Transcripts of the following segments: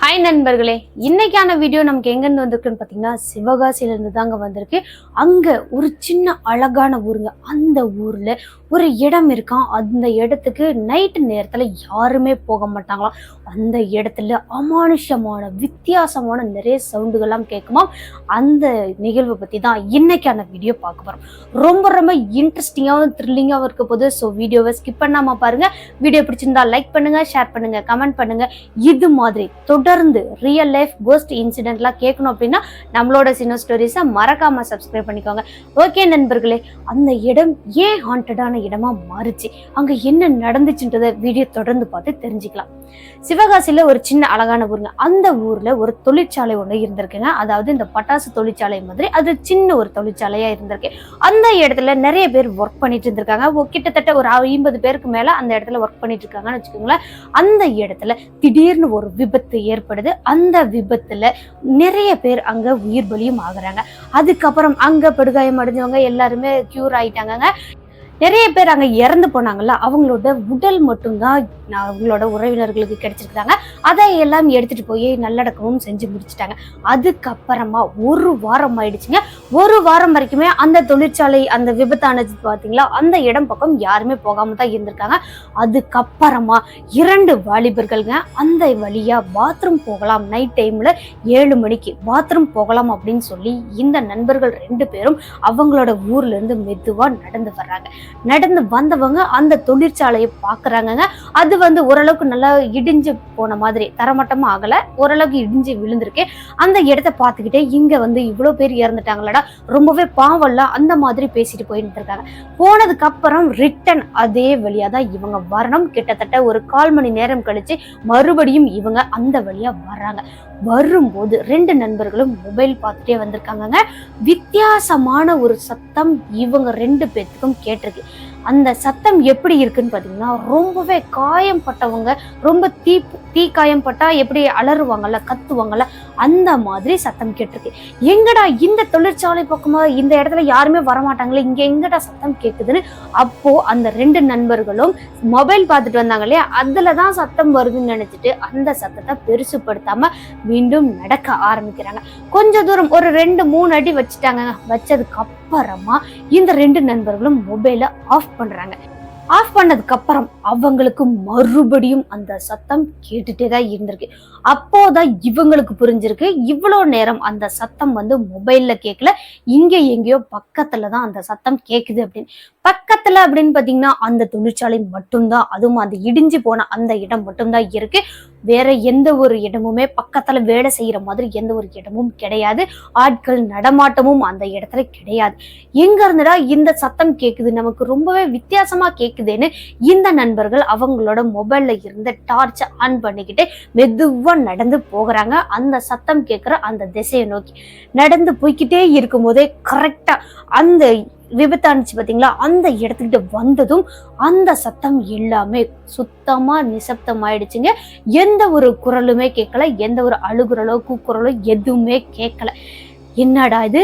Hi நண்பர்களே இன்னைக்கான video நமக்கு எங்கேருந்து வந்திருக்குன்னு பார்த்தீங்கன்னா சிவகாசியிலேருந்து தாங்க வந்திருக்கு. அங்கே ஒரு சின்ன அழகான ஊருங்க. அந்த ஊரில் ஒரு இடம் இருக்கான் அந்த இடத்துக்கு நைட்டு நேரத்தில் யாருமே போக மாட்டாங்களாம் அந்த இடத்துல அமானுஷமான வித்தியாசமான நிறைய சவுண்டுகள்லாம் கேட்குமா? அந்த நிகழ்வை பற்றி தான் இன்னைக்கான வீடியோ பார்க்க போகிறோம் ரொம்ப ரொம்ப இன்ட்ரெஸ்டிங்காகவும் த்ரில்லிங்காகவும் இருக்க போது ஸோ வீடியோவை ஸ்கிப் பண்ணாமல் பாருங்கள் வீடியோ பிடிச்சிருந்தா லைக் பண்ணுங்கள் ஷேர் பண்ணுங்கள் கமெண்ட் பண்ணுங்கள் இது மாதிரி தொடர்ந்து ரியல் லைஃப் கோஸ்ட் இன்சிடென்ட்லாம் கேட்கணும் அப்படின்னா நம்மளோட சின்ன ஸ்டோரிஸை மறக்காமல் சப்ஸ்கிரைப் பண்ணிக்கோங்க. ஓகே நண்பர்களே அந்த இடம் ஏன் ஹாண்டடான இடமா மாறுச்சு? அங்கே என்ன நடந்துச்சுன்றத வீடியோ தொடர்ந்து பார்த்து தெரிஞ்சுக்கலாம். சிவகாசியில் ஒரு சின்ன அழகான ஊருங்க. அந்த ஊரில் ஒரு தொழிற்சாலை ஒன்று இருந்திருக்குங்க. அதாவது இந்த பட்டாசு தொழிற்சாலை மாதிரி அது சின்ன ஒரு தொழிற்சாலையாக இருந்திருக்கு. அந்த இடத்துல நிறைய பேர் ஒர்க் பண்ணிட்டு இருந்திருக்காங்க. கிட்டத்தட்ட ஒரு ஐம்பது பேருக்கு மேலே அந்த இடத்துல ஒர்க் பண்ணிட்டு இருக்காங்கன்னு வச்சுக்கோங்களேன். அந்த இடத்துல திடீர்னு ஒரு விபத்து ஏற்படுது. அந்த விபத்துல நிறைய பேர் அங்க உயிர் பலியும் ஆகுறாங்க. அதுக்கப்புறம் அங்க படுகாயம் அடைஞ்சவங்க எல்லாருமே கியூர் ஆயிட்டாங்க நிறைய பேர் அங்கே இறந்து போனாங்கல்ல அவங்களோட உடல் மட்டும்தான் அவங்களோட உறவினர்களுக்கு கிடைச்சிருக்காங்க அதை எல்லாம் எடுத்துட்டு போய் நல்லடக்கமும் செஞ்சு முடிச்சிட்டாங்க. அதுக்கப்புறமா ஒரு வாரம் ஆயிடுச்சுங்க. ஒரு வாரம் வரைக்குமே அந்த தொழிற்சாலை அந்த விபத்தானது பார்த்தீங்களா அந்த இடம் பக்கம் யாருமே போகாம தான் இருந்திருக்காங்க. அதுக்கப்புறமா இரண்டு வாலிபர்கள்ங்க அந்த வழியா பாத்ரூம் போகலாம். நைட் டைம்ல ஏழு மணிக்கு பாத்ரூம் போகலாம் அப்படின்னு சொல்லி இந்த நண்பர்கள் ரெண்டு பேரும் அவங்களோட ஊர்ல இருந்து மெதுவா நடந்து வர்றாங்க. நடந்து வந்தவங்க அந்த தொழிற்சாலையை பார்க்குறாங்கங்க அது வந்து ஓரளவுக்கு நல்லா இடிஞ்சு போன மாதிரி. தரமட்டமாக ஆகலை. ஓரளவுக்கு இடிஞ்சு விழுந்திருக்கு. அந்த இடத்த பார்த்துக்கிட்டே இங்கே வந்து இவ்வளோ பேர் இறந்துட்டாங்களடா. ரொம்பவே பாவம்ல அந்த மாதிரி பேசிட்டு போயிட்டு இருக்காங்க. போனதுக்கப்புறம் ரிட்டன் அதே வழியா தான் இவங்க வரணும். கிட்டத்தட்ட ஒரு கால் மணி நேரம் கழிச்சு மறுபடியும் இவங்க அந்த வழியா வர்றாங்க. வரும்போது ரெண்டு நண்பர்களும் மொபைல் பார்த்துட்டே வந்திருக்காங்கங்க. வித்தியாசமான ஒரு சத்தம் இவங்க ரெண்டு பேர்த்துக்கும் கேட்டிருக்கு. அந்த சத்தம் எப்படி இருக்குன்னு பார்த்தீங்கன்னா ரொம்பவே காயம் பட்டவங்க ரொம்ப தீ தீ காயம்பட்டா எப்படி அலறுவாங்கல்ல கத்துவாங்கல்ல அந்த மாதிரி சத்தம் கேட்டிருக்கு. எங்கடா இந்த தொழிற்சாலை பக்கமா இந்த இடத்துல யாருமே வரமாட்டாங்களே இங்க எங்கடா சத்தம் கேட்குதுன்னு அப்போ அந்த ரெண்டு நண்பர்களும் மொபைல் பார்த்துட்டு வந்தாங்க இல்லையா? அதுல தான் சத்தம் வருதுன்னு நினைச்சிட்டு அந்த சத்தத்தை பெருசுப்படுத்தாம மீண்டும் நடக்க ஆரம்பிக்கிறாங்க. கொஞ்ச தூரம் ஒரு ரெண்டு மூணு அடி வச்சுட்டாங்க. வச்சதுக்கு அப்புறமா இந்த ரெண்டு நண்பர்களும் மொபைலை ஆஃப் பண்றாங்க. ஆஃப் பண்ணதுக்கு அப்புறம் அவங்களுக்கு மறுபடியும் அந்த சத்தம் கேட்டுட்டே தான் இருந்திருக்கு. அப்போதான் இவங்களுக்கு புரிஞ்சிருக்கு இவ்வளோ நேரம் அந்த சத்தம் வந்து மொபைல்ல கேட்கல இங்க எங்கேயோ பக்கத்துல தான் அந்த சத்தம் கேட்குது அப்படின்னு. பக்கத்துல அப்படின்னு பாத்தீங்கன்னா அந்த தொழிற்சாலை மட்டும்தான் அதுவும் அந்த இடிஞ்சு போன அந்த இடம் மட்டும்தான் இருக்கு. வேற எந்த ஒரு இடமுமே பக்கத்துல வேலை செய்யற மாதிரி எந்த ஒரு இடமும் கிடையாது. ஆட்கள் நடமாட்டமும் அந்த இடத்துல கிடையாது. எங்க இருந்துடா இந்த சத்தம் கேக்குது? நமக்கு ரொம்பவே வித்தியாசமா கேக்குதுன்னு இந்த நண்பர்கள் அவங்களோட மொபைல்ல இருந்த டார்ச் ஆன் பண்ணிக்கிட்டு மெதுவா நடந்து போகிறாங்க. அந்த சத்தம் கேட்குற அந்த திசையை நோக்கி. நடந்து போய்க்கிட்டே இருக்கும்போதே கரெக்டா அந்த விபத்தானுச்சு பார்த்தீங்களா அந்த இடத்துக்கிட்ட வந்ததும் அந்த சத்தம் எல்லாமே சுத்தமாக நிசப்தம் ஆயிடுச்சுங்க எந்த ஒரு குரலுமே கேட்கல எந்த ஒரு அழுகுறலோ கூக்குரலோ எதுவுமே கேட்கல. என்னடா இது?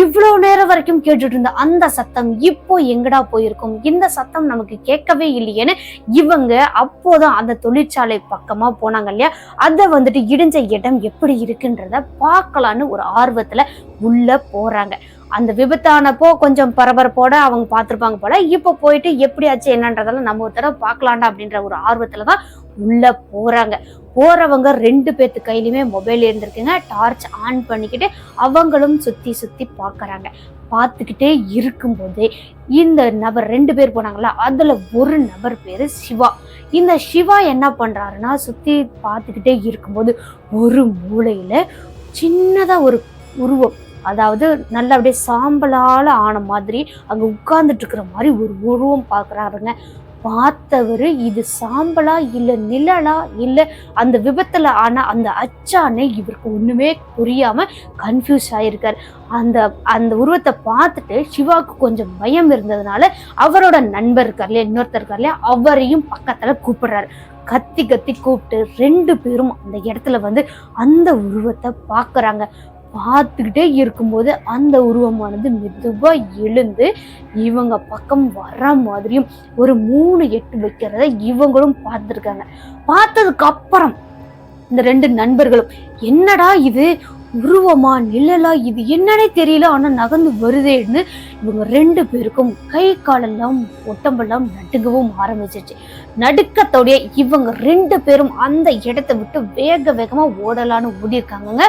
இவ்வளோ நேரம் வரைக்கும் கேட்டுட்டு இருந்த அந்த சத்தம் இப்போ எங்கடா போயிருக்கும்? இந்த சத்தம் நமக்கு கேட்கவே இல்லையேன்னு இவங்க அப்போதான் அந்த தொழிற்சாலை பக்கமா போனாங்க இல்லையா? அதை வந்துட்டு இடிஞ்ச இடம் எப்படி இருக்குன்றத பார்க்கலான்னு ஒரு ஆர்வத்துல உள்ள போறாங்க. அந்த விபத்தானப்போ கொஞ்சம் பரபரப்போட அவங்க பார்த்துருப்பாங்க போல. இப்போ போயிட்டு எப்படியாச்சு என்னன்றதெல்லாம் நம்ம ஒரு தடவை பார்க்கலாண்டா அப்படின்ற ஒரு ஆர்வத்துல தான் உள்ள போறாங்க. போறவங்க ரெண்டு பேர்த்து கையிலுமே மொபைல் இருந்திருக்குங்க. டார்ச் ஆன் பண்ணிக்கிட்டு அவங்களும் சுத்தி சுத்தி பார்க்குறாங்க. பார்த்துக்கிட்டே இருக்கும்போது இந்த நபர் ரெண்டு பேர் போனாங்களா? அதுல ஒரு நபர் பேரு சிவா. இந்த சிவா என்ன பண்றாருன்னா சுத்தி பார்த்துக்கிட்டே இருக்கும்போது ஒரு மூலையில சின்னதா ஒரு உருவம் அதாவது நல்ல அப்படியே சாம்பலால் ஆன மாதிரி அங்கே உட்கார்ந்துட்டு இருக்கிற மாதிரி ஒரு உருவம் பார்க்கறாருங்க பார்த்தவர் இது சாம்பலா இல்லை நிழலா இல்லை அந்த விபத்தில் ஆன அந்த அச்சானே இவருக்கு ஒன்றுமே புரியாமல் கன்ஃபியூஸ் ஆகியிருக்கார் அந்த அந்த உருவத்தை பார்த்துட்டு சிவாவுக்கு கொஞ்சம் பயம் இருந்ததுனால அவரோட நண்பர் இருக்கார் இல்லையா இன்னொருத்தர் இருக்கார் இல்லையா அவரையும் பக்கத்தில் கூப்பிடுறாரு. கத்தி கத்தி கூப்பிட்டு ரெண்டு பேரும் அந்த இடத்துல வந்து அந்த உருவத்தை பார்க்குறாங்க. பார்த்துக்கிட்டே இருக்கும்போது அந்த உருவமானது மெதுவாக எழுந்து இவங்க பக்கம் வர மாதிரியும் ஒரு மூணு எட்டு வைக்கிறத இவங்களும் பார்த்துருக்காங்க. பார்த்ததுக்கு அப்புறம் இந்த ரெண்டு நண்பர்களும் என்னடா இது? உருவமா நிழலா இது என்னன்னே தெரியல. ஆனா நகர்ந்து வருதேன்னு இவங்க ரெண்டு பேருக்கும் கை காலெல்லாம் ஒட்டம்பெல்லாம் நடுங்கவும் ஆரம்பிச்சிச்சு நடுக்கத்தோடைய இவங்க ரெண்டு பேரும் அந்த இடத்த விட்டு வேக வேகமா ஓடலான்னு ஓடி இருக்காங்கங்க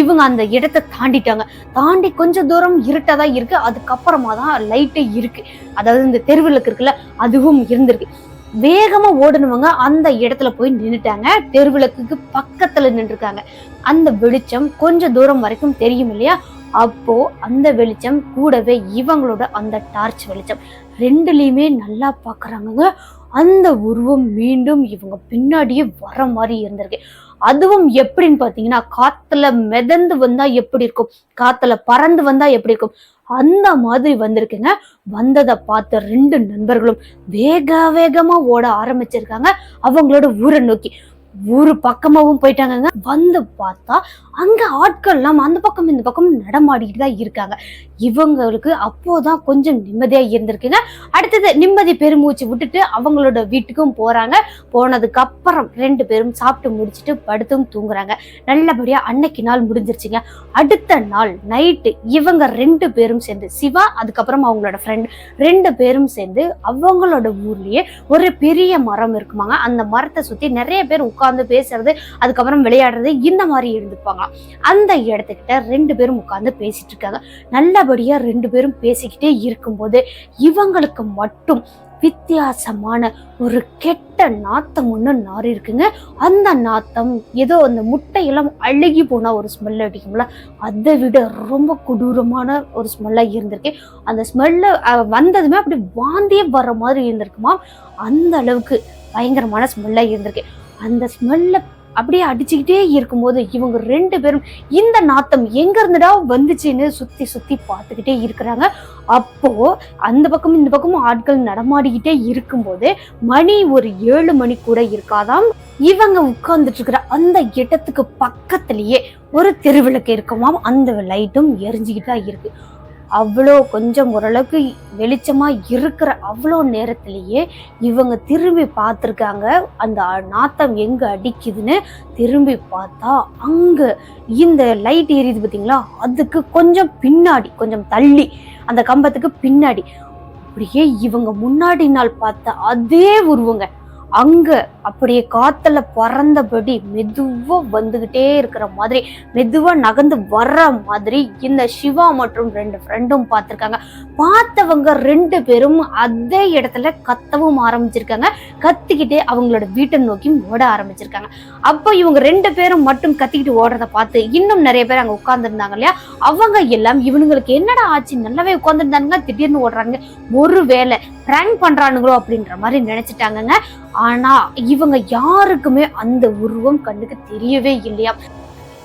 இவங்க அந்த இடத்த தாண்டிட்டாங்க. தாண்டி கொஞ்சம் தூரம் இருட்டதா இருக்கு. அதுக்கப்புறமா தான் லைட்டே இருக்கு. அதாவது இந்த தெருவிளக்கு இருக்குல்ல அதுவும் இருந்திருக்கு. வேகமா ஓடுனவங்க அந்த இடத்துல போய் நின்னுட்டாங்க. தெருவிளக்குக்கு பக்கத்துல நின்றுருக்காங்க. அந்த வெளிச்சம் கொஞ்ச தூரம் வரைக்கும் தெரியும் இல்லையா? அப்போ அந்த வெளிச்சம் கூடவே இவங்களோட அந்த டார்ச் வெளிச்சம். ரெண்டுலயுமே நல்லா பாக்குறாங்கங்க. அந்த உருவம் மீண்டும் இவங்க பின்னாடியே வர மாதிரி இருந்திருக்கு. அதுவும் எப்படின்னு பாத்தீங்கன்னா காத்துல மிதந்து வந்தா எப்படி இருக்கும்? காத்துல பறந்து வந்தா எப்படி இருக்கும்? அந்த மாதிரி வந்திருக்குங்க. வந்ததை பார்த்த ரெண்டு நண்பர்களும் வேக வேகமா ஓட ஆரம்பிச்சிருக்காங்க. அவங்களோட ஊரை நோக்கி. ஒரு பக்கமாகவும் போயிட்டாங்கங்க. வந்து பார்த்தா அங்கே ஆட்கள்லாம் அந்த பக்கம் இந்த பக்கம் நடமாடிக்கிட்டு தான் இருக்காங்க. இவங்களுக்கு அப்போதான் கொஞ்சம் நிம்மதியாக இருந்திருக்குங்க. அடுத்தது நிம்மதி பெருமூச்சு விட்டுட்டு அவங்களோட வீட்டுக்கும் போகிறாங்க போனதுக்கு அப்புறம் ரெண்டு பேரும் சாப்பிட்டு முடிச்சுட்டு படுத்தும் தூங்குறாங்க. நல்லபடியாக அன்னைக்கு நாள் முடிஞ்சிருச்சுங்க. அடுத்த நாள் நைட்டு இவங்க ரெண்டு பேரும் சேர்ந்து சிவா அதுக்கப்புறம் அவங்களோட ஃப்ரெண்ட் ரெண்டு பேரும் சேர்ந்து அவங்களோட ஊர்லேயே ஒரு பெரிய மரம் இருக்குமாங்க. அந்த மரத்தை சுற்றி நிறைய பேர் உட்காந்து பேசுறது அதுக்கப்புறம் விளையாடுறது இந்த மாதிரி இருந்துப்பாங்க. அந்த இடத்துக்கிட்ட ரெண்டு பேரும் உட்காந்து பேசிட்டு இருக்காங்க. நல்லபடியா ரெண்டு பேரும் பேசிக்கிட்டே இருக்கும்போது இவங்களுக்கு மட்டும் வித்தியாசமான ஒரு கெட்ட நாத்தம் ஒன்று நாரி இருக்குங்க. அந்த நாத்தம் ஏதோ அந்த முட்டையெல்லாம் அழுகி போனால் ஒரு ஸ்மெல் அடிக்கும்ல அதை விட ரொம்ப கொடூரமான ஒரு ஸ்மெல்லாக இருந்திருக்கு. அந்த ஸ்மெல்ல வந்ததுமே அப்படி வாந்தியே வர்ற மாதிரி இருந்திருக்குமா? அந்த அளவுக்கு பயங்கரமான ஸ்மெல்லாக இருந்திருக்கு. அந்த ஸ்மெல்ல அப்படியே அடிச்சுக்கிட்டே இருக்கும்போது இவங்க ரெண்டு பேரும் இந்த நாத்தம் எங்க இருந்துடா வந்துச்சுன்னு சுத்தி சுத்தி பார்த்துக்கிட்டே இருக்கிறாங்க. அப்போ அந்த பக்கம் இந்த பக்கமும் ஆட்கள் நடமாடிக்கிட்டே இருக்கும்போது மணி ஒரு ஏழு மணி கூட இருக்காதாம். இவங்க உட்கார்ந்துட்டு இருக்கிற அந்த இடத்துக்கு பக்கத்துலேயே ஒரு தெருவிளக்கு இருக்குமாம். அந்த லைட்டும் எரிஞ்சுக்கிட்டு தான் இருக்கு. அவ்வளோ கொஞ்சம் ஓரளவுக்கு வெளிச்சமாக இருக்கிற அவ்வளோ நேரத்திலேயே இவங்க திரும்பி பார்த்துருக்காங்க. அந்த நாத்தம் எங்கே அடிக்குதுன்னு திரும்பி பார்த்தா அங்கே இந்த லைட் எரியுது பார்த்தீங்களா? அதுக்கு கொஞ்சம் பின்னாடி கொஞ்சம் தள்ளி அந்த கம்பத்துக்கு பின்னாடி. அப்படியே இவங்க முன்னாடி நாள் பார்த்த அதே உருவங்க. அங்க அப்படியே காத்துல பறந்தபடி மெதுவா வந்துகிட்டே இருக்கிற மாதிரி மெதுவா நகர்ந்து வர்ற மாதிரி இந்த சிவா மற்றும் ரெண்டு ஃப்ரெண்டும் பார்த்துருக்காங்க. பார்த்தவங்க ரெண்டு பேரும் அதே இடத்துல கத்தவும் ஆரம்பிச்சிருக்காங்க. கத்திக்கிட்டே அவங்களோட வீட்டை நோக்கி ஓட ஆரம்பிச்சிருக்காங்க. அப்போ இவங்க ரெண்டு பேரும் மட்டும் கத்திக்கிட்டு ஓடுறத பார்த்து இன்னும் நிறைய பேர் அங்க உட்கார்ந்துருந்தாங்க இல்லையா? அவங்க எல்லாம் இவனுங்களுக்கு என்னடா ஆச்சு? நல்லாவே உட்கார்ந்துருந்தாங்க திடீர்னு ஓடுறாங்க ஒருவேளை பிராங்க் பண்றானுங்களோ அப்படின்ற மாதிரி நினைச்சிட்டாங்கங்க. ஆனா இவங்க யாருக்குமே அந்த உருவம் கண்ணுக்கு தெரியவே இல்லையா?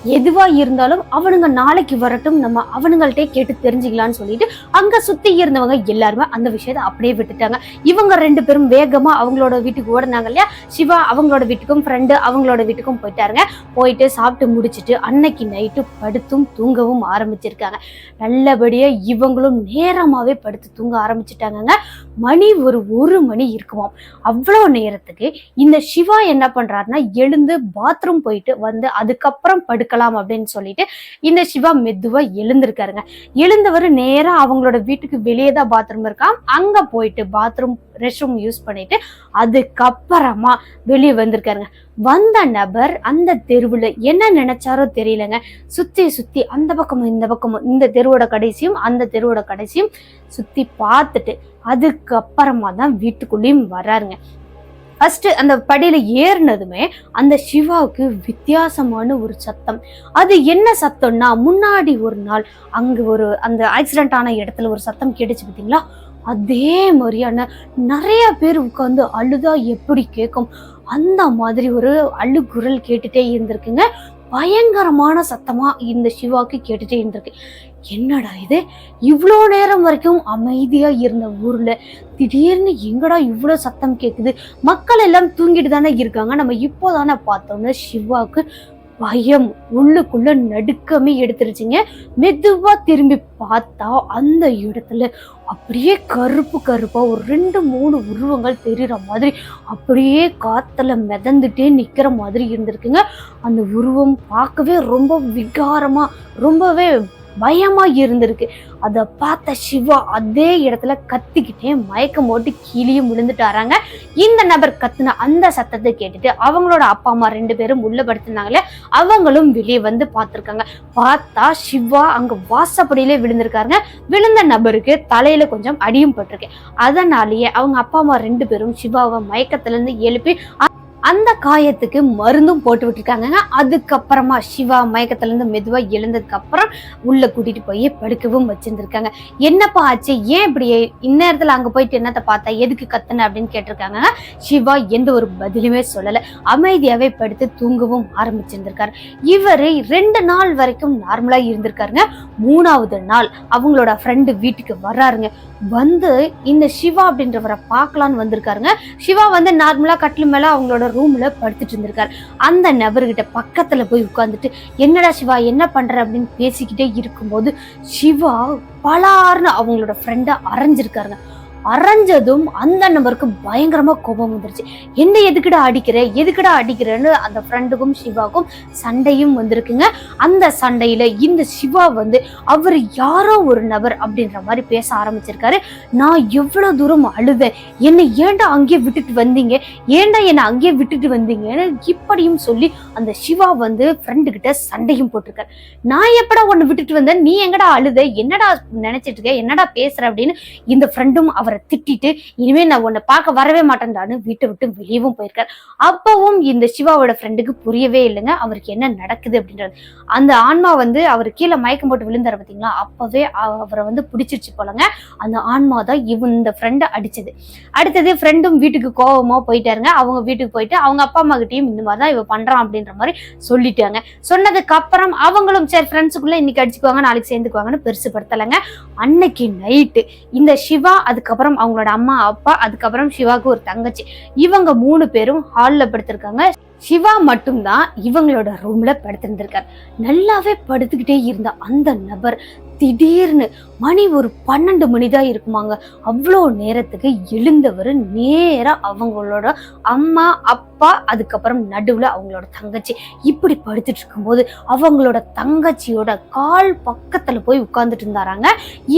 எதுவா இருந்தாலும் அவனுங்க நாளைக்கு வரட்டும் நம்ம அவனுங்கள்ட்டே கேட்டு தெரிஞ்சுக்கலாம்னு சொல்லிட்டு அங்க சுத்தி இருந்தவங்க எல்லாருமே அந்த விஷயத்த அப்படியே விட்டுட்டாங்க. இவங்க ரெண்டு பேரும் வேகமா அவங்களோட வீட்டுக்கு ஓடினாங்க இல்லையா? சிவா அவங்களோட வீட்டுக்கும் ஃப்ரெண்டு அவங்களோட வீட்டுக்கும் போயிட்டாருங்க. போயிட்டு சாப்பிட்டு முடிச்சிட்டு அன்னைக்கு நைட்டு படுத்தும் தூங்கவும் ஆரம்பிச்சிருக்காங்க. நல்லபடியா இவங்களும் நேரமாவே படுத்து தூங்க ஆரம்பிச்சிட்டாங்கங்க. மணி ஒரு ஒரு மணி இருக்குமாம். அவ்வளோ நேரத்துக்கு இந்த சிவா என்ன பண்றாருன்னா எழுந்து பாத்ரூம் போயிட்டு வந்து அதுக்கப்புறம் படுக்க இருக்கலாம் அப்படின்னு சொல்லிட்டு இந்த சிவா மெதுவா எழுந்திருக்காருங்க. எழுந்தவர் நேரா அவங்களோட வீட்டுக்கு வெளியே தான் பாத்ரூம் இருக்காம் அங்க போயிட்டு பாத்ரூம் ரெஸ்ட் ரூம் யூஸ் பண்ணிட்டு அதுக்கப்புறமா வெளியே வந்திருக்காருங்க. வந்த நபர் அந்த தெருவுல என்ன நினைச்சாரோ தெரியலங்க. சுத்தி சுத்தி அந்த பக்கமும் இந்த பக்கமும் இந்த தெருவோட கடைசியும் அந்த தெருவோட கடைசியும் சுத்தி பார்த்துட்டு அதுக்கப்புறமா தான் வீட்டுக்குள்ளேயும் வர்றாருங்க ஃபர்ஸ்ட் அந்த படியில ஏறினதுமே அந்த சிவாவுக்கு வித்தியாசமான ஒரு சத்தம். அது என்ன சத்தம்னா முன்னாடி ஒரு நாள் அங்கே ஒரு அந்த ஆக்சிடென்ட் ஆன இடத்துல ஒரு சத்தம் கேட்டுச்சு பார்த்தீங்களா? அதே மாதிரியான நிறைய பேர் உட்காந்து அழுதா எப்படி கேட்கும் அந்த மாதிரி ஒரு அழுகுரல் கேட்டுட்டே இருந்திருக்குங்க. பயங்கரமான சத்தமாக இந்த சிவாவுக்கு கேட்டுட்டே இருந்திருக்கு. என்னடா இது? இவ்வளோ நேரம் வரைக்கும் அமைதியாக இருந்த ஊரில் திடீர்னு எங்கடா இவ்வளோ சத்தம் கேட்குது மக்கள் எல்லாம் தூங்கிட்டு தானே இருக்காங்க. நம்ம இப்போதானே பார்த்தோம்னா சிவாவுக்கு பயம். உள்ளுக்குள்ள நடுக்கமே எடுத்துருச்சுங்க. மெதுவாக திரும்பி பார்த்தா அந்த இடத்துல அப்படியே கருப்பு கருப்பாக ஒரு ரெண்டு மூணு உருவங்கள் தெரிகிற மாதிரி அப்படியே காற்றுல மிதந்துட்டே நிற்கிற மாதிரி இருந்திருக்குங்க. அந்த உருவம் பார்க்கவே ரொம்ப விகாரமாக ரொம்பவே பயமா இருந்திருக்கு. அதை பார்த்த சிவா அதே இடத்துல கத்திக்கிட்டே மயக்கம் போட்டு கீழேயும் விழுந்துட்டாராங்க இந்த நபர் கத்துன அந்த சத்தத்தை கேட்டுட்டு அவங்களோட அப்பா அம்மா ரெண்டு பேரும் உள்ள படுத்திருந்தாங்களே அவங்களும் வெளியே வந்து பார்த்துருக்காங்க. பார்த்தா சிவா அங்க வாசப்படியிலே விழுந்திருக்காருங்க. விழுந்த நபருக்கு தலையில கொஞ்சம் அடியும் பட்டிருக்கு. அதனாலேயே அவங்க அப்பா அம்மா ரெண்டு பேரும் சிவாவை மயக்கத்துல இருந்து எழுப்பி அந்த காயத்துக்கு மருந்தும் போட்டு விட்டுருக்காங்க அதுக்கப்புறமா சிவா மயக்கத்துலேருந்து மெதுவாக எழுந்ததுக்கு அப்புறம் உள்ள கூட்டிட்டு போய் படுக்கவும் வச்சுருந்துருக்காங்க. என்னப்பா ஆச்சு? ஏன் இப்படி இந்நேரத்தில் அங்கே போயிட்டு என்னத்தை பார்த்தா? எதுக்கு கத்துன அப்படின்னு கேட்டிருக்காங்க. சிவா எந்த ஒரு பதிலுமே சொல்லலை. அமைதியாகவே படுத்து தூங்கவும் ஆரம்பிச்சிருந்திருக்காரு. இவர் ரெண்டு நாள் வரைக்கும் நார்மலாக இருந்திருக்காருங்க. மூணாவது நாள் அவங்களோட ஃப்ரெண்டு வீட்டுக்கு வர்றாருங்க. வந்து இந்த சிவா அப்படின்றவரை பார்க்கலான்னு வந்திருக்காருங்க. சிவா வந்து நார்மலாக கட்டில் மேலே அவங்களோட ரூம்ல படுத்துட்டு இருந்திருக்காரு. அந்த நபர்கிட்ட பக்கத்துல போய் உட்காந்துட்டு என்னடா சிவா என்ன பண்ற? அப்படின்னு பேசிக்கிட்டே இருக்கும்போது சிவா பலார்னு அவங்களோட ஃப்ரெண்டை அரைஞ்சிருக்காருங்க. அரைஞ்சதும் அந்த நபருக்கு பயங்கரமா கோபம் வந்துருச்சு. என்ன எதுக்குடா அடிக்கிற? எதுக்குடா அடிக்கிறேன்னு அந்த ஃப்ரெண்டுக்கும் சிவாவுக்கும் சண்டையும் வந்திருக்குங்க. அந்த சண்டையில இந்த சிவா வந்து அவர் யாரோ ஒரு நபர் அப்படின்ற மாதிரி பேச ஆரம்பிச்சிருக்காரு. நான் எவ்வளவு தூரம் அழுவேன் என்னை ஏன்டா அங்கேயே விட்டுட்டு வந்தீங்க? ஏன்டா என்னை அங்கேயே விட்டுட்டு வந்தீங்கன்னு இப்படியும் சொல்லி அந்த சிவா வந்து ஃப்ரெண்டு கிட்ட சண்டையும் போட்டிருக்காரு. நான் எப்படா உன்னை விட்டுட்டு வந்தேன்? நீ எங்கடா அழுத? என்னடா நினைச்சிட்டு இருக்க? என்னடா பேசுற அப்படின்னு இந்த ஃப்ரெண்டும் அவர் திட்டிட்டு இனிமே நான் உன்னை பார்க்க வரவே மாட்டேன்டான்னு வீட்டை விட்டு வெளியவும் போயிருக்காரு. அப்பவும் இந்த சிவாவோட ஃப்ரெண்டுக்கு புரியவே இல்லைங்க. அவருக்கு என்ன நடக்குது அப்படின்றது. அந்த ஆன்மா வந்து அவர் கீழே மயக்கம் போட்டு விழுந்தார் பார்த்தீங்களா அப்பவே அவரை வந்து பிடிச்சிருச்சு போலங்க. அந்த ஆன்மா தான் இவன் இந்த ஃப்ரெண்டை அடிச்சது. அடுத்தது ஃப்ரெண்டும் வீட்டுக்கு கோவமா போயிட்டாருங்க. அவங்க வீட்டுக்கு போயிட்டு அவங்க அப்பா அம்மா கிட்டயும் இந்த மாதிரி தான் இவ பண்றான் அப்படின்ற மாதிரி சொல்லிட்டாங்க. சொன்னதுக்கு அப்புறம் அவங்களும் சரி ஃப்ரெண்ட்ஸுக்குள்ள இன்னைக்கு அடிச்சுக்குவாங்க நாளைக்கு சேர்ந்துக்குவாங்கன்னு பெருசுப்படுத்தலைங்க அன்னைக்கு நைட்டு இந்த சிவா அதுக்கப்புறம் அவங்களோட அம்மா அப்பா அதுக்கப்புறம் சிவாவுக்கு ஒரு தங்கச்சி. இவங்க மூணு பேரும் ஹால்ல படுத்திருக்காங்க. சிவா மட்டும்தான் இவங்களோட ரூம்ல படுத்திருந்திருக்காரு. நல்லாவே படுத்துக்கிட்டே இருந்த அந்த நபர் திடீர்னு மணி ஒரு பன்னெண்டு மணி தான் இருக்குமாங்க. அவ்வளோ நேரத்துக்கு எழுந்தவர் நேராக அவங்களோட அம்மா அப்பா அதுக்கப்புறம் நடுவில் அவங்களோட தங்கச்சி. இப்படி படுத்துட்டு இருக்கும்போது அவங்களோட தங்கச்சியோட கால் பக்கத்தில் போய் உட்காந்துட்டு இருந்தாராங்க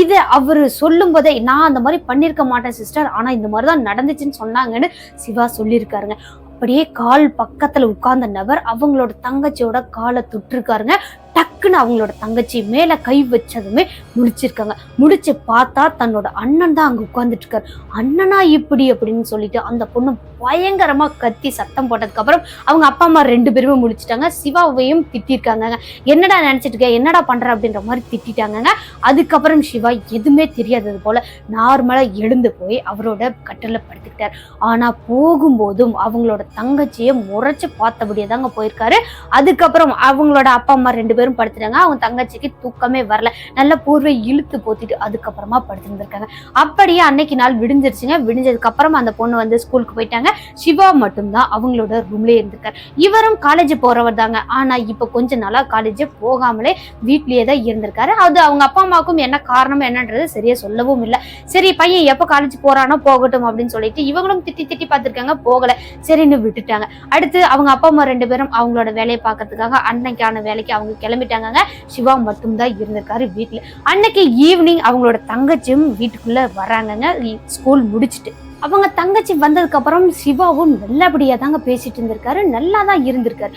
இதை அவர் சொல்லும் போதே நான் அந்த மாதிரி பண்ணியிருக்க மாட்டேன் சிஸ்டர். ஆனால் இந்த மாதிரி தான் நடந்துச்சுன்னு சொன்னாங்கன்னு சிவா சொல்லியிருக்காருங்க. அப்படியே கால் பக்கத்துல உட்கார்ந்த நபர் அவங்களோட தங்கச்சியோட காலை தொட்டிருக்காருங்க. டக்குன்னு அவங்களோட தங்கச்சி மேலே கை வச்சதுமே முடிச்சிருக்காங்க. முடிச்சு பார்த்தா தன்னோட அண்ணன் தான் அங்கே உட்காந்துட்டு இருக்காரு அண்ணனா இப்படி அப்படின்னு சொல்லிட்டு அந்த பொண்ணு பயங்கரமாக கத்தி சத்தம் போட்டதுக்கப்புறம் அவங்க அப்பா அம்மா ரெண்டு பேருமே முடிச்சிட்டாங்க சிவாவையும் திட்டிருக்காங்க. என்னடா நினச்சிட்டு இருக்க? என்னடா பண்ணுற அப்படின்ற மாதிரி திட்டாங்க அதுக்கப்புறம் சிவா எதுவுமே தெரியாதது போல நார்மலாக எழுந்து போய் அவரோட கட்டில படுத்துக்கிட்டார். ஆனால் போகும்போதும் அவங்களோட தங்கச்சியை முறைச்சு பார்த்தபடியே தாங்க போயிருக்காரு. அதுக்கப்புறம் அவங்களோட அப்பா அம்மா ரெண்டு பேரும் படுத்துட்டாங்க. அவங்க தங்கச்சிக்கு தூக்கமே வரல. நல்ல போர்வை இழுத்து போத்திட்டு அதுக்கப்புறமா படுத்திருந்திருக்காங்க. அப்படியே அன்னைக்கு நாள் விடிஞ்சிருச்சுங்க. விடிஞ்சதுக்கு அப்புறம் அந்த பொண்ணு வந்து ஸ்கூலுக்கு போயிட்டாங்க. சிவா மட்டும்தான் அவங்களோட ரூம்லேயே இருந்திருக்காரு. இவரும் காலேஜ் போறவர் தாங்க. ஆனா இப்போ கொஞ்ச நாளா காலேஜ் போகாமலே வீட்லயே தான் இருந்திருக்காரு. அது அவங்க அப்பா அம்மாவுக்கும் என்ன காரணம் என்னன்றது சரியா சொல்லவும் இல்லை. சரி பையன் எப்போ காலேஜ் போறானோ போகட்டும் அப்படின்னு சொல்லிட்டு இவங்களும் திட்டி திட்டி பார்த்துருக்காங்க. போகல. சரின்னு விட்டுட்டாங்க. அடுத்து அவங்க அப்பா அம்மா ரெண்டு பேரும் அவங்களோட வேலையை பார்க்கறதுக்காக அன்னைக்கான வேலைக்கு அவங்க கிளம்பிட்டாங்க சிவா மட்டும்தான் இருந்திருக்காரு வீட்டில் அன்னைக்கு ஈவினிங் அவங்களோட தங்கச்சியும் வீட்டுக்குள்ளே வராங்கங்க. ஸ்கூல் முடிச்சிட்டு. அவங்க தங்கச்சி வந்ததுக்கப்புறம் சிவாவும் நல்லபடியாக தாங்க பேசிட்டு இருந்திருக்காரு. நல்லா தான் இருந்திருக்காரு.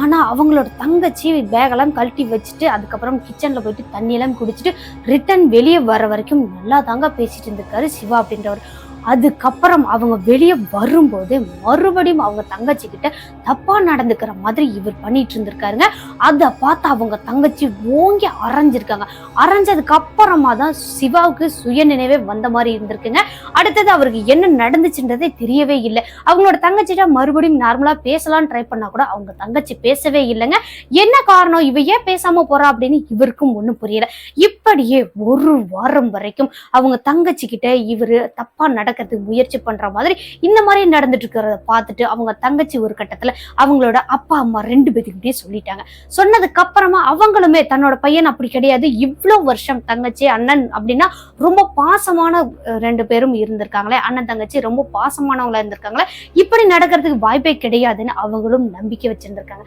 ஆனா அவங்களோட தங்கச்சி பேகெல்லாம் கழட்டி வச்சுட்டு அதுக்கப்புறம் கிச்சனில் போயிட்டு தண்ணியெல்லாம் குடிச்சிட்டு ரிட்டர்ன் வெளியே வர வரைக்கும் நல்லா தாங்க பேசிட்டு இருந்திருக்காரு சிவா அப்படின்றவர். அதுக்கப்புறம் அவங்க வெளியே வரும்போது மறுபடியும் அவங்க தங்கச்சி கிட்ட தப்பா நடந்துக்கிற மாதிரி இவர் பண்ணிட்டு இருந்திருக்காருங்க அதை பார்த்து அவங்க தங்கச்சி ஓங்கி அரைஞ்சிருக்காங்க. அரைஞ்சதுக்கு அப்புறமா தான் சிவாவுக்கு சுய நினைவே வந்த மாதிரி இருந்திருக்குங்க. அடுத்தது அவருக்கு என்ன நடந்துச்சுன்றதே தெரியவே இல்லை. அவங்களோட தங்கச்சிட்ட மறுபடியும் நார்மலா பேசலாம்னு ட்ரை பண்ணா கூட அவங்க தங்கச்சி பேசவே இல்லைங்க. என்ன காரணம்? இவ ஏன் பேசாம போறா அப்படின்னு இவருக்கும் ஒண்ணும் புரியல. இப்படியே ஒரு வாரம் வரைக்கும் அவங்க தங்கச்சி கிட்ட இவரு தப்பா நட நடக்கிறதுக்கு முயற்சி பண்ற மாதிரி இந்த மாதிரி நடந்துட்டு இருக்கிறத பார்த்துட்டு அவங்க தங்கச்சி ஒரு கட்டத்துல அவங்களோட அப்பா அம்மா ரெண்டு பேத்துக்கிட்டே சொல்லிட்டாங்க. சொன்னதுக்கு அப்புறமா அவங்களுமே தன்னோட பையன் அப்படி கிடையாது. இவ்வளவு வருஷம் தங்கச்சி அண்ணன் அப்படின்னா ரொம்ப பாசமான ரெண்டு பேரும் இருந்திருக்காங்களே. அண்ணன் தங்கச்சி ரொம்ப பாசமானவங்களா இருந்திருக்காங்களே. இப்படி நடக்கிறதுக்கு வாய்ப்பே கிடையாதுன்னு அவங்களும் நம்பிக்கை வச்சிருந்திருக்காங்க.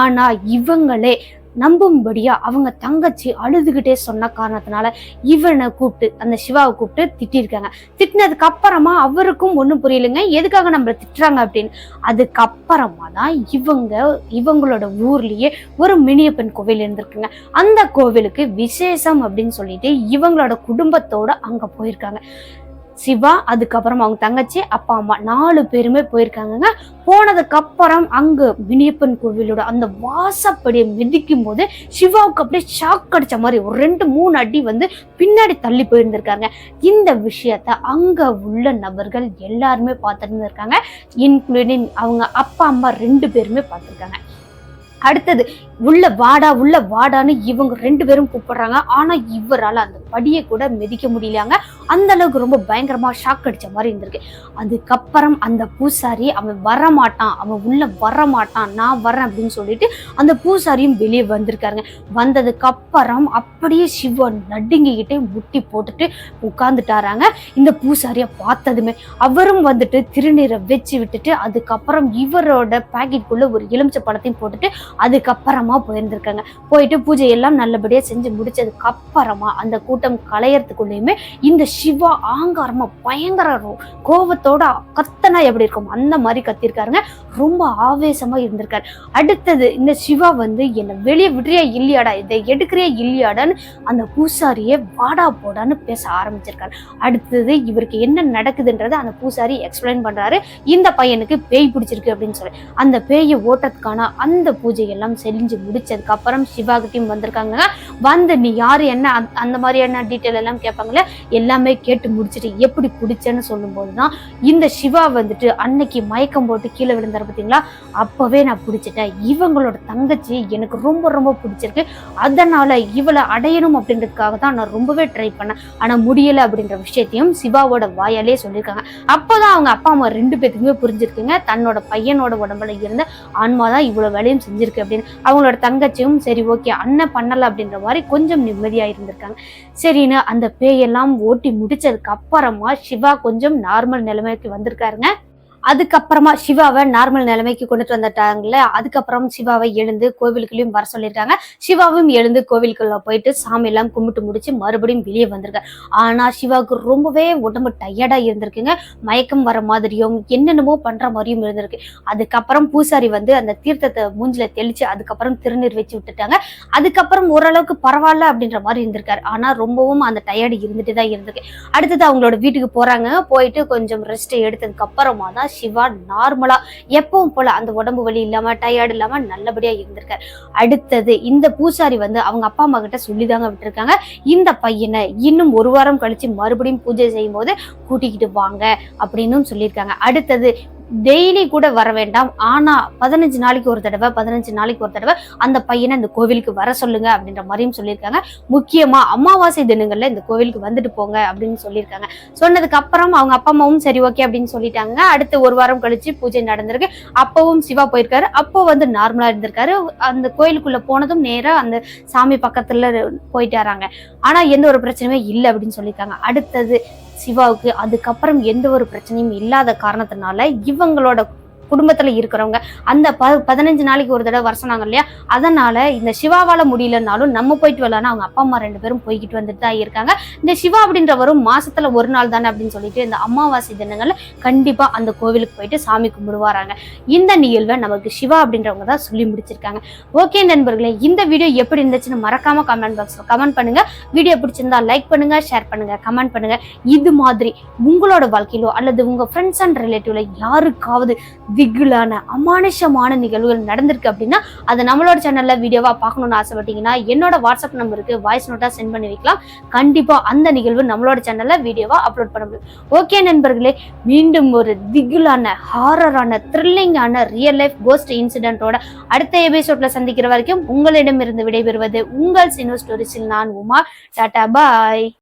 ஆனா இவங்களே நம்பும்படியா அவங்க தங்கச்சி அழுதுகிட்டே சொன்ன காரணத்தினால இவனை கூப்பிட்டு அந்த சிவாவை கூப்பிட்டு திட்டிருக்காங்க. திட்டினதுக்கு அப்புறமா அவருக்கும் ஒன்றும் புரியலைங்க. எதுக்காக நம்மளை திட்டுறாங்க அப்படின்னு? அதுக்கப்புறமா தான் இவங்க இவங்களோட ஊர்லயே ஒரு மினியப்பன் கோவில் இருந்திருக்குங்க. அந்த கோவிலுக்கு விசேஷம் அப்படின்னு சொல்லிட்டு இவங்களோட குடும்பத்தோட அங்க போயிருக்காங்க. சிவா அதுக்கப்புறம் அவங்க தங்கச்சி அப்பா அம்மா நாலு பேருமே போயிருக்காங்கங்க. போனதுக்கு அப்புறம் வினியப்பன் கோவிலோட அந்த வாசப்படியை மிதிக்கும் போது சிவாவுக்கு அப்படியே ஷாக் அடிச்ச மாதிரி ஒரு ரெண்டு மூணு அடி வந்து பின்னாடி தள்ளி போயிருந்திருக்காங்க. இந்த விஷயத்த அங்க உள்ள நபர்கள் எல்லாருமே பார்த்துருந்துருக்காங்க. இன்க்ளூடிங் அவங்க அப்பா அம்மா ரெண்டு பேருமே பார்த்துருக்காங்க. அடுத்தது உள்ள வாடா உள்ள வாடான்னு இவங்க ரெண்டு பேரும் கூப்பிடுறாங்க. ஆனா இவரால் அந்த படியை கூட மிதிக்க முடியலாங்க அந்த அளவுக்கு ரொம்ப பயங்கரமா ஷாக் அடிச்ச மாதிரி இருந்திருக்கு. அதுக்கப்புறம் அந்த பூசாரி அவன் வர மாட்டான் அவன் உள்ள வர மாட்டான் நான் வரேன் அப்படின்னு சொல்லிட்டு அந்த பூசாரியும் வெளியே வந்திருக்காருங்க. வந்ததுக்கு அப்புறம் அப்படியே சிவன் நடுங்கிக்கிட்டே முட்டி போட்டுட்டு உட்காந்துட்டாராங்க இந்த பூசாரியை பார்த்ததுமே அவரும் வந்துட்டு திருநீரை வச்சு விட்டுட்டு அதுக்கப்புறம் இவரோட பாக்கெட்டுக்குள்ள ஒரு எலுமிச்சை பழத்தையும் போட்டுட்டு அதுக்கப்புறமா போயிருந்திருக்காங்க. போயிட்டு பூஜையெல்லாம் நல்லபடியாக செஞ்சு முடிச்சதுக்கு அப்புறமா அந்த கூட்டம் கலையறதுக்குள்ளேயுமே இந்த சிவா ஆங்காரமாக பயங்கர கோபத்தோட கத்தனா எப்படி இருக்கும்? அந்த மாதிரி கத்திருக்காருங்க. ரொம்ப ஆவேசமாக இருந்திருக்காரு. அடுத்தது இந்த சிவா வந்து என்னை வெளியே விடுறியா இல்லையாடா? இதை எடுக்கிறியா இல்லையாடான்னு அந்த பூசாரியே வாடா போடான்னு பேச ஆரம்பிச்சிருக்காரு. அடுத்தது இவருக்கு என்ன நடக்குதுன்றதை அந்த பூசாரி எக்ஸ்பிளைன் பண்ணுறாரு இந்த பையனுக்கு பேய் பிடிச்சிருக்கு அப்படின்னு சொல்லி. அந்த பேயை ஓட்டத்துக்கான அந்த பூஜை எல்லாம் செஞ்சு முடிச்சதுக்கு அப்புறம் சிவா கிட்டயும் வந்திருக்காங்க வந்து நீ யாரு என்ன அந்த- மாதிரியான டீட்டெயில் எல்லாம் கேட்பாங்களே எல்லாமே கேட்டு முடிச்சிட்டு எப்படி பிடிச்சேன்னு சொல்லும்போது தான் இந்த சிவா வந்துட்டு அன்னைக்கு மயக்கம் போட்டு கீழே விழுந்தார் பார்த்தீங்களா அப்பவே நான் பிடிச்சிட்டேன் இவங்களோட தங்கச்சி எனக்கு ரொம்ப ரொம்ப பிடிச்சிருக்கு. அதனால இவளை அடையணும் அப்படின்றதுக்காக தான் நான் ரொம்பவே ட்ரை பண்ணேன். ஆனா முடியல அப்படின்ற விஷயத்தையும் சிவாவோட வாயாலே சொல்லியிருக்காங்க. அப்போதான் அவங்க அப்பா அம்மா ரெண்டு பேத்துக்குமே புரிஞ்சிருக்குங்க. தன்னோட பையனோட உடம்புல இருந்த ஆன்மா தான் இவ்வளவு வேலையும் செஞ்சிருக்கு. அப்படின்னு அவங்களோட தங்கச்சியும் சரி ஓகே அண்ணன் பண்ணல அப்படின்ற மாதிரி கொஞ்சம் நிம்மதியா இருந்திருக்காங்க. சரின்னு அந்த பேயெல்லாம் ஓட்டி முடிச்சதுக்கு அப்புறமா சிவா கொஞ்சம் நார்மல் நிலைமைக்கு வந்திருக்காருங்க. அதுக்கப்புறமா சிவாவை நார்மல் நிலைமைக்கு கொண்டுட்டு வந்துட்டாங்கல்ல அதுக்கப்புறம் சிவாவை எழுந்து கோவிலுக்குள்ளேயும் வர சொல்லியிருக்காங்க. சிவாவும் எழுந்து கோவிலுக்குள்ள போயிட்டு சாமி எல்லாம் கும்பிட்டு முடிச்சு மறுபடியும் வெளியே வந்திருக்காரு. ஆனா சிவாவுக்கு ரொம்பவே உடம்பு டயர்டா இருந்திருக்குங்க. மயக்கம் வர மாதிரியும் என்னென்னமோ பண்ற மாதிரியும் இருந்திருக்கு. அதுக்கப்புறம் பூசாரி வந்து அந்த தீர்த்தத்தை மூஞ்சில தெளிச்சு அதுக்கப்புறம் திருநீர் வச்சு விட்டுட்டாங்க. அதுக்கப்புறம் ஓரளவுக்கு பரவாயில்ல அப்படின்ற மாதிரி இருந்திருக்காரு. ஆனா ரொம்பவும் அந்த டயர்டு இருந்துட்டு தான் இருந்திருக்கு. அடுத்தது அவங்களோட வீட்டுக்கு போறாங்க. போயிட்டு கொஞ்சம் ரெஸ்ட் எடுத்ததுக்கு அப்புறமா தான் சிவா நார்மலா எப்பவும் போல அந்த உடம்பு வலி இல்லாம டயர்டு இல்லாம நல்லபடியா இருந்திருக்காரு. அடுத்தது இந்த பூசாரி வந்து அவங்க அப்பா அம்மா கிட்ட சொல்லிதாங்க விட்டுருக்காங்க. இந்த பையனை இன்னும் ஒரு வாரம் கழிச்சு மறுபடியும் பூஜை செய்யும் போது கூட்டிக்கிட்டு வாங்க அப்படின்னும் சொல்லியிருக்காங்க. அடுத்தது டெய்லி கூட வர வேண்டாம். ஆனா பதினஞ்சு நாளைக்கு ஒரு தடவை பதினஞ்சு நாளைக்கு ஒரு தடவை அந்த பையனை இந்த கோவிலுக்கு வர சொல்லுங்க அப்படின்ற மாதிரியும் சொல்லியிருக்காங்க. முக்கியமா அமாவாசை தினங்கள்ல இந்த கோவிலுக்கு வந்துட்டு போங்க அப்படின்னு சொல்லியிருக்காங்க. சொன்னதுக்கு அப்புறம் அவங்க அப்பா அம்மாவும் சரி ஓகே அப்படின்னு சொல்லிட்டாங்க. அடுத்து ஒரு வாரம் கழிச்சு பூஜை நடந்திருக்கு. அப்பவும் சிவா போயிருக்காரு. அப்போ வந்து நார்மலா இருந்திருக்காரு. அந்த கோயிலுக்குள்ள போனதும் நேரா அந்த சாமி பக்கத்துல போயிட்டாராங்க. ஆனா எந்த ஒரு பிரச்சனையுமே இல்லை அப்படின்னு சொல்லியிருக்காங்க. அடுத்தது சிவாவுக்கு அதுக்கப்புறம் எந்த ஒரு பிரச்சனையும் இல்லாத காரணத்தினால இவங்களோட குடும்பத்தில் இருக்கிறவங்க அந்த ப பதினஞ்சு நாளைக்கு ஒரு தடவை வர சொன்னாங்க இல்லையா? அதனால் இந்த சிவாவால் முடியலனாலும் நம்ம போயிட்டு வரலான்னு அவங்க அப்பா அம்மா ரெண்டு பேரும் போய்கிட்டு வந்துட்டு தான் இருக்காங்க. இந்த சிவா அப்படின்றவரும் மாசத்துல ஒரு நாள் தானே அப்படின்னு சொல்லிட்டு இந்த அமாவாசை தினங்கள்ல கண்டிப்பா அந்த கோவிலுக்கு போயிட்டு சாமி கும்பிடுவாராங்க. இந்த நிகழ்வை நமக்கு சிவா அப்படின்றவங்க தான் சொல்லி முடிச்சிருக்காங்க. ஓகே நண்பர்களே இந்த வீடியோ எப்படி இருந்துச்சுன்னு மறக்காம கமெண்ட் பாக்ஸ்ல கமெண்ட் பண்ணுங்க. வீடியோ பிடிச்சிருந்தா லைக் பண்ணுங்க ஷேர் பண்ணுங்க கமெண்ட் பண்ணுங்க. இது மாதிரி உங்களோட வாழ்க்கையிலோ அல்லது உங்க ஃப்ரெண்ட்ஸ் அண்ட் ரிலேட்டிவ்ல யாருக்காவது திகிலான அமானுஷமான நிகழ்வுகள் நடந்திருக்கு அப்படின்னா அதை நம்மளோட சேனல்ல வீடியோவா பார்க்கணும்னு ஆசைப்பட்டீங்கன்னா என்னோட வாட்ஸ்அப் நம்பருக்கு வாய்ஸ் நோட்டா சென்ட் பண்ணி வைக்கலாம். கண்டிப்பா அந்த நிகழ்வு நம்மளோட சேனல்ல வீடியோவா அப்லோட் பண்ண முடியும். ஓகே நண்பர்களே மீண்டும் ஒரு திகிலான ஹாரரான த்ரில்லிங்கான ரியல் லைஃப் கோஸ்ட் இன்சிடென்ட்டோட அடுத்த எபிசோட்ல சந்திக்கிற வரைக்கும் உங்களிடமிருந்து விடைபெறுவது உங்கள் சினோ ஸ்டோரிஸில் நான் உமா. டாடா பாய்